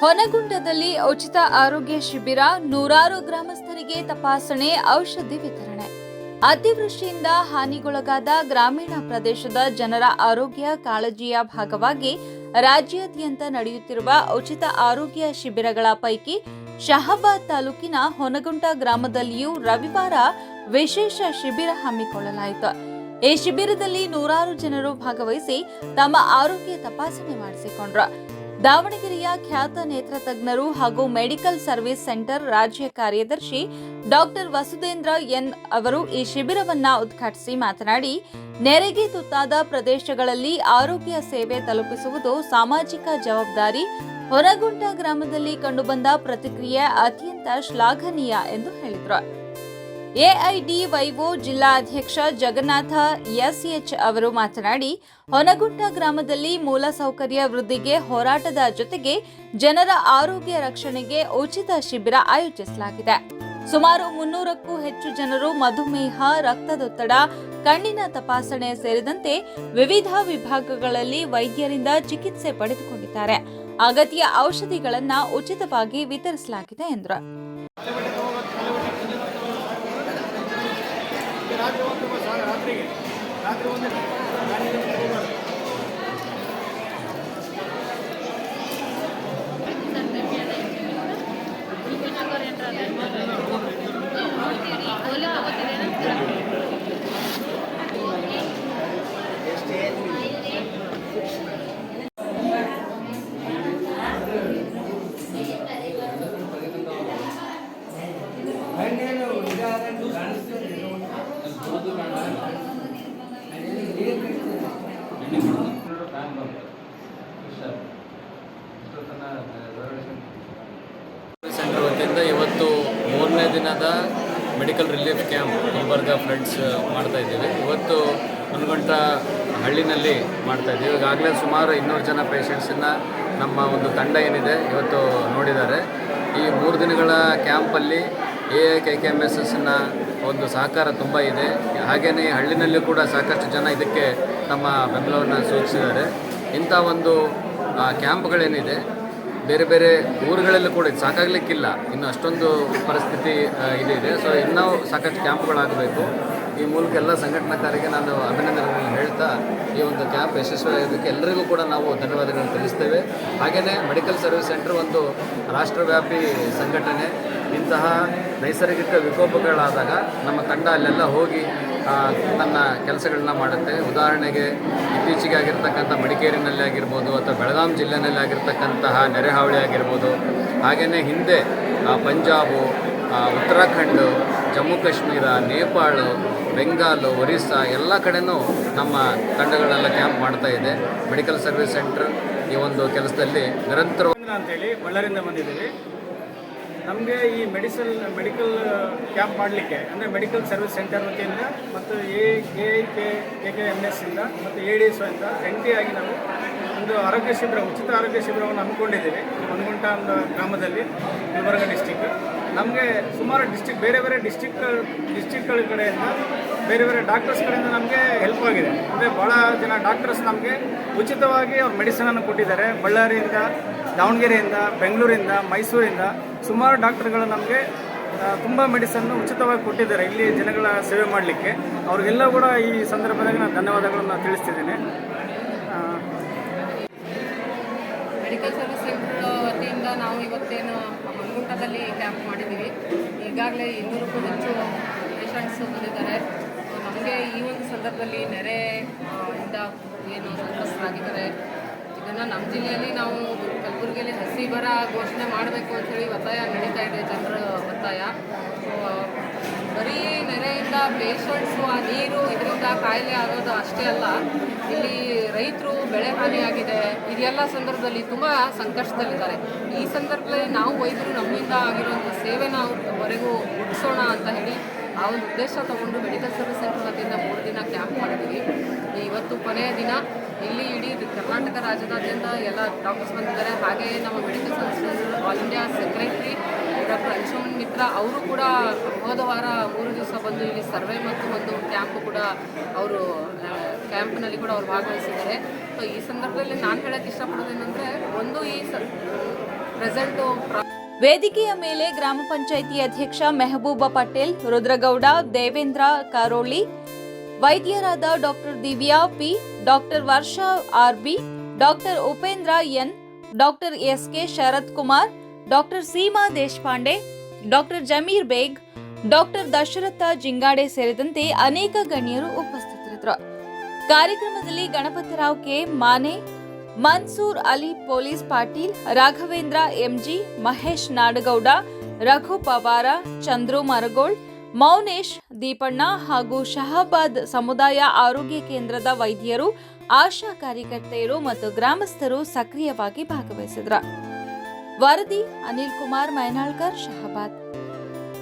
ಹೊನಗುಂಡದಲ್ಲಿ ಉಚಿತ ಆರೋಗ್ಯ ಶಿಬಿರ ನೂರಾರು ಗ್ರಾಮಸ್ಥರಿಗೆ ತಪಾಸಣೆ, ಔಷಧಿ ವಿತರಣೆ. ಅತಿವೃಷ್ಟಿಯಿಂದ ಹಾನಿಗೊಳಗಾದ ಗ್ರಾಮೀಣ ಪ್ರದೇಶದ ಜನರ ಆರೋಗ್ಯ ಕಾಳಜಿಯ ಭಾಗವಾಗಿ ರಾಜ್ಯಾದ್ಯಂತ ನಡೆಯುತ್ತಿರುವ ಉಚಿತ ಆರೋಗ್ಯ ಶಿಬಿರಗಳ ಪೈಕಿ ಶಹಾಬಾದ್ ತಾಲೂಕಿನ ಹೊನಗುಂಟ ಗ್ರಾಮದಲ್ಲಿಯೂ ರವಿವಾರ ವಿಶೇಷ ಶಿಬಿರ ಹಮ್ಮಿಕೊಳ್ಳಲಾಯಿತು. ಈ ಶಿಬಿರದಲ್ಲಿ ನೂರಾರು ಜನರು ಭಾಗವಹಿಸಿ ತಮ್ಮ ಆರೋಗ್ಯ ತಪಾಸಣೆ ಮಾಡಿಸಿಕೊಂಡ್ರು. ದಾವಣಗೆರೆಯ ಖ್ಯಾತ ನೇತ್ರ ತಜ್ಞರು ಹಾಗೂ ಮೆಡಿಕಲ್ ಸರ್ವಿಸ್ ಸೆಂಟರ್ ರಾಜ್ಯ ಕಾರ್ಯದರ್ಶಿ ಡಾಕ್ಟರ್ ವಸುಧೇಂದ್ರ ಎನ್ ಅವರು ಈ ಶಿಬಿರವನ್ನು ಉದ್ಘಾಟಿಸಿ ಮಾತನಾಡಿ, ನೆರೆಗೆ ತುತ್ತಾದ ಪ್ರದೇಶಗಳಲ್ಲಿ ಆರೋಗ್ಯ ಸೇವೆ ತಲುಪಿಸುವುದು ಸಾಮಾಜಿಕ ಜವಾಬ್ದಾರಿ, ಹೊರಗುಂಟ ಗ್ರಾಮದಲ್ಲಿ ಕಂಡುಬಂದ ಪ್ರತಿಕ್ರಿಯೆ ಅತ್ಯಂತ ಶ್ಲಾಘನೀಯ ಎಂದು ಹೇಳಿದರು. ಎಐಡಿವೈಒ ಜಿಲ್ಲಾಧ್ಯಕ್ಷ ಜಗನ್ನಾಥ ಎಸ್ಎಚ್ ಅವರು ಮಾತನಾಡಿ, ಹೊನಗುಂಟ ಗ್ರಾಮದಲ್ಲಿ ಮೂಲಸೌಕರ್ಯ ವೃದ್ಧಿಗೆ ಹೋರಾಟದ ಜೊತೆಗೆ ಜನರ ಆರೋಗ್ಯ ರಕ್ಷಣೆಗೆ ಉಚಿತ ಶಿಬಿರ ಆಯೋಜಿಸಲಾಗಿದೆ. ಸುಮಾರು ಮುನ್ನೂರಕ್ಕೂ ಹೆಚ್ಚು ಜನರು ಮಧುಮೇಹ, ರಕ್ತದೊತ್ತಡ, ಕಣ್ಣಿನ ತಪಾಸಣೆ ಸೇರಿದಂತೆ ವಿವಿಧ ವಿಭಾಗಗಳಲ್ಲಿ ವೈದ್ಯರಿಂದ ಚಿಕಿತ್ಸೆ ಪಡೆದುಕೊಂಡಿದ್ದಾರೆ. ಅಗತ್ಯ ಔಷಧಿಗಳನ್ನು ಉಚಿತವಾಗಿ ವಿತರಿಸಲಾಗಿದೆ ಎಂದರು. ರಾತ್ರಿ ಒಂದು ಬಸ್ ಆ ರಾತ್ರಿಗೆ ರಾತ್ರಿ ಒಂದು ಗಾಡಿ ತಗೋಬಾರ್ದು. ಸೆಂಟರ್ ಇವತ್ತು ಮೂರನೇ ದಿನದ medical relief camp Gulbarga friends ಮಾಡ್ತಾ ಇದ್ದೀವಿ. ಇವತ್ತು ಮುನ್ಗಂಟ ಹಳ್ಳಿನಲ್ಲಿ ಮಾಡ್ತಾ ಇದ್ದೀವಿ. ಈಗಾಗಲೇ ಸುಮಾರು ಇನ್ನೂರು ಜನ ಪೇಷಂಟ್ಸನ್ನು ನಮ್ಮ ಒಂದು ತಂಡ ಏನಿದೆ ಇವತ್ತು ನೋಡಿದ್ದಾರೆ. ಈ ಮೂರು ದಿನಗಳ ಕ್ಯಾಂಪಲ್ಲಿ A I K K M S ಎಸ್ನ ಒಂದು ಸಹಕಾರ ತುಂಬ ಇದೆ. ಹಾಗೆಯೇ ಹಳ್ಳಿನಲ್ಲಿ ಕೂಡ ಸಾಕಷ್ಟು ಜನ ಇದಕ್ಕೆ ತಮ್ಮ ಬೆಂಬಲವನ್ನು ಸೂಚಿಸಿದ್ದಾರೆ. ಇಂಥ ಒಂದು ಕ್ಯಾಂಪ್ಗಳೇನಿದೆ ಬೇರೆ ಬೇರೆ ಊರುಗಳಲ್ಲೂ ಕೂಡ ಇದು ಸಾಕಾಗಲಿಕ್ಕಿಲ್ಲ. ಇನ್ನು ಅಷ್ಟೊಂದು ಪರಿಸ್ಥಿತಿ ಇದಿದೆ ಸೊ ಇನ್ನೂ ಸಾಕಷ್ಟು ಕ್ಯಾಂಪ್ಗಳಾಗಬೇಕು. ಈ ಮೂಲಕ ಎಲ್ಲ ಸಂಘಟನಾಕಾರಿಗೆ ನಾನು ಅಭಿನಂದನೆಗಳನ್ನು ಹೇಳ್ತಾ, ಈ ಒಂದು ಕ್ಯಾಂಪ್ ಯಶಸ್ವಿಯಾಗೋದಕ್ಕೆ ಎಲ್ಲರಿಗೂ ಕೂಡ ನಾವು ಧನ್ಯವಾದಗಳನ್ನು ತಿಳಿಸ್ತೇವೆ. ಹಾಗೆಯೇ ಮೆಡಿಕಲ್ ಸರ್ವಿಸ್ ಸೆಂಟರ್ ಒಂದು ರಾಷ್ಟ್ರವ್ಯಾಪಿ ಸಂಘಟನೆ. ಇಂತಹ ನೈಸರ್ಗಿಕ ವಿಕೋಪಗಳಾದಾಗ ನಮ್ಮ ತಂಡ ಅಲ್ಲೆಲ್ಲ ಹೋಗಿ ತನ್ನ ಕೆಲಸಗಳನ್ನ ಮಾಡುತ್ತೆ. ಉದಾಹರಣೆಗೆ ಇತ್ತೀಚೆಗೆ ಆಗಿರ್ತಕ್ಕಂಥ ಮಡಿಕೇರಿನಲ್ಲಿ ಆಗಿರ್ಬೋದು ಅಥವಾ ಬೆಳಗಾಂ ಜಿಲ್ಲೆನಲ್ಲಿ ಆಗಿರ್ತಕ್ಕಂತಹ ನೆರೆಹಾವಳಿ ಆಗಿರ್ಬೋದು. ಹಾಗೆಯೇ ಹಿಂದೆ ಪಂಜಾಬು ಉತ್ತರಾಖಂಡ್, ಜಮ್ಮು ಕಾಶ್ಮೀರ, ನೇಪಾಳ, ಬೆಂಗಾಲು, ಒರಿಸ್ಸಾ ಎಲ್ಲ ಕಡೆನೂ ನಮ್ಮ ತಂಡಗಳೆಲ್ಲ ಕ್ಯಾಂಪ್ ಮಾಡ್ತಾ ಇದೆ. ಮೆಡಿಕಲ್ ಸರ್ವಿಸ್ ಸೆಂಟರ್ ಈ ಒಂದು ಕೆಲಸದಲ್ಲಿ ನಿರಂತರ ಅಂತೇಳಿ ಬಳ್ಳಾರಿಯಿಂದ ಬಂದಿದ್ದೀವಿ. ನಮಗೆ ಈ ಮೆಡಿಸಲ್, ಮೆಡಿಕಲ್ ಕ್ಯಾಂಪ್ ಮಾಡಲಿಕ್ಕೆ, ಅಂದರೆ ಮೆಡಿಕಲ್ ಸರ್ವಿಸ್ ಸೆಂಟರ್ ವತಿಯಿಂದ ಮತ್ತು A, K K K K M S ಇಂದ ಮತ್ತು ಎ, ಡಿ, ಎಸ್ ಇಂದ ಜಂಟಿಯಾಗಿ ನಾವು ಒಂದು ಆರೋಗ್ಯ ಶಿಬಿರ, ಉಚಿತ ಆರೋಗ್ಯ ಶಿಬಿರವನ್ನು ಹಮ್ಮಿಕೊಂಡಿದ್ದೀವಿ. ಒಂದು ಗ್ರಾಮದಲ್ಲಿ, ಗುಲ್ಬರ್ಗ ಡಿಸ್ಟಿಕ್ ನಮಗೆ ಸುಮಾರು ಡಿಸ್ಟಿಕ್ ಬೇರೆ ಬೇರೆ ಡಿಸ್ಟಿಕ್ ಡಿಸ್ಟಿಕ್ಗಳ ಕಡೆಯಿಂದ, ಬೇರೆ ಬೇರೆ ಡಾಕ್ಟರ್ಸ್ ಕಡೆಯಿಂದ ನಮಗೆ ಹೆಲ್ಪ್ ಆಗಿದೆ. ಅಂದರೆ ಭಾಳ ಜನ ಡಾಕ್ಟರ್ಸ್ ನಮಗೆ ಉಚಿತವಾಗಿ ಅವ್ರು ಮೆಡಿಸನನ್ನು ಕೊಟ್ಟಿದ್ದಾರೆ. ಬಳ್ಳಾರಿಯಿಂದ, ದಾವಣಗೆರೆಯಿಂದ, ಬೆಂಗಳೂರಿಂದ, ಮೈಸೂರಿಂದ ಸುಮಾರು ಡಾಕ್ಟರ್ಗಳು ನಮಗೆ ತುಂಬ ಮೆಡಿಸನ್ನು ಉಚಿತವಾಗಿ ಕೊಟ್ಟಿದ್ದಾರೆ. ಇಲ್ಲಿ ಜನಗಳ ಸೇವೆ ಮಾಡಲಿಕ್ಕೆ. ಅವ್ರಿಗೆಲ್ಲ ಕೂಡ ಈ ಸಂದರ್ಭದಾಗ ನಾನು ಧನ್ಯವಾದಗಳನ್ನು ತಿಳಿಸ್ತಿದ್ದೇನೆ ಆ, ಮೆಡಿಕಲ್ ಸರ್ವಿಸ್ ಸೆಂಟರ್ ವತಿಯಿಂದ ನಾವು ಇವತ್ತೇನು ಮಲ್ಗುಂಟದಲ್ಲಿ ಕ್ಯಾಂಪ್ ಮಾಡಿದ್ದೀವಿ. ಈಗಾಗಲೇ ಇನ್ನೂರಕ್ಕೂ ಹೆಚ್ಚು ಪೇಷಂಟ್ಸ್ ಬಂದಿದ್ದಾರೆ. ನಮಗೆ ಈ ಒಂದು ಸಂದರ್ಭದಲ್ಲಿ ನೆರೆ ಇಂದ ಏನು ಸಂತ್ರಸ್ತರಾಗಿದ್ದಾರೆ. ಇದನ್ನು ನಮ್ಮ ಜಿಲ್ಲೆಯಲ್ಲಿ ನಾವು ಕಲಬುರಗಿಯಲ್ಲಿ ಹಸಿ ಬರ ಘೋಷಣೆ ಮಾಡಬೇಕು ಅಂತೇಳಿ ಒತ್ತಾಯ ನಡೀತಾ ಇದೆ ಜನರ ಒತ್ತಾಯ. ಸೊ ಬರೀ ನೆರೆಯಿಂದ ಪೇಷಂಟ್ಸು ಆ ನೀರು ಇದರಿಂದ ಕಾಯಿಲೆ ಆಗೋದು ಅಷ್ಟೇ ಅಲ್ಲ. ಇಲ್ಲಿ ರೈತರು ಬೆಳೆ ಹಾನಿಯಾಗಿದೆ. ಇದೆಲ್ಲ ಸಂದರ್ಭದಲ್ಲಿ ತುಂಬ ಸಂಕಷ್ಟದಲ್ಲಿದ್ದಾರೆ. ಈ ಸಂದರ್ಭದಲ್ಲಿ ನಾವು ವೈದ್ಯರು ನಮ್ಮಿಂದ ಆಗಿರುವಂಥ ಸೇವೆನ ಅವ್ರವರೆಗೂ ಮುಟ್ಟಿಸೋಣ ಅಂತ ಹೇಳಿ ಆ ಒಂದು ಉದ್ದೇಶ ತಗೊಂಡು ಮೆಡಿಕಲ್ ಸರ್ವಿಸ್ ಸೆಂಟರ್ ವತಿಯಿಂದ ಮೂರು ದಿನ ಕ್ಯಾಂಪ್ ಮಾಡಿದ್ವಿ ಇವತ್ತು ಕೊನೆಯ ದಿನ. ಇಲ್ಲಿ ಇಡೀ ಕರ್ನಾಟಕ ರಾಜ್ಯದಾದ್ಯಂತ ಎಲ್ಲ ಡಾಕ್ಟರ್ಸ್ ಬಂದಿದ್ದಾರೆ. ಹಾಗೆಯೇ ನಮ್ಮ medical service all India secretary doctor Anshuman Mitra, ಅವರು ಕೂಡ ಹೋದ ವಾರ ಮೂರು ದಿವಸ ಬಂದು ಇಲ್ಲಿ ಸರ್ವೆ ಮತ್ತು ಒಂದು ಕ್ಯಾಂಪ್ ಕೂಡ ಅವರು ಕ್ಯಾಂಪ್ನಲ್ಲಿ ಕೂಡ ಅವರು ಭಾಗವಹಿಸಿದ್ದಾರೆ. ಸೊ ಈ ಸಂದರ್ಭದಲ್ಲಿ ನಾನು ಹೇಳಕ್ಕೆ ಇಷ್ಟಪಡೋದೇನೆಂದರೆ ಒಂದು ಈ ಸ ಪ್ರೆಸೆಂಟು ವೇದಿಕೆಯ ಮೇಲೆ ಗ್ರಾಮ ಪಂಚಾಯಿತಿ ಅಧ್ಯಕ್ಷ Mehbooba Patel, Rudragowda, Devendra Karoli, ವೈದ್ಯರಾದ doctor Divya P, doctor Varsha R B doctor Upendra N, doctor S K Sharath Kumar doctor Seema Deshpande, doctor Zameer Baig, doctor Dasharatha Jingade ಸೇರಿದಂತೆ ಅನೇಕ ಗಣ್ಯರು ಉಪಸ್ಥಿತರಿದ್ದರು. ಕಾರ್ಯಕ್ರಮದಲ್ಲಿ Ganapatirao K. Mane, Mansoor Ali police Patil, Raghavendra M G, Mahesh Nadagouda, Raghu Pawar, Chandru Maragol, Mounesh Deepanna ಹಾಗೂ ಶಹಾಬಾದ್ ಸಮುದಾಯ ಆರೋಗ್ಯ ಕೇಂದ್ರದ ವೈದ್ಯರು, ಆಶಾ ಕಾರ್ಯಕರ್ತೆಯರು ಮತ್ತು ಗ್ರಾಮಸ್ಥರು ಸಕ್ರಿಯವಾಗಿ ಭಾಗವಹಿಸಿದ್ರ ವರದಿ ಅನಿಲ್ ಕುಮಾರ್ ಮೈನಾಳ್ಕರ್ ಶಹಾಬಾದ್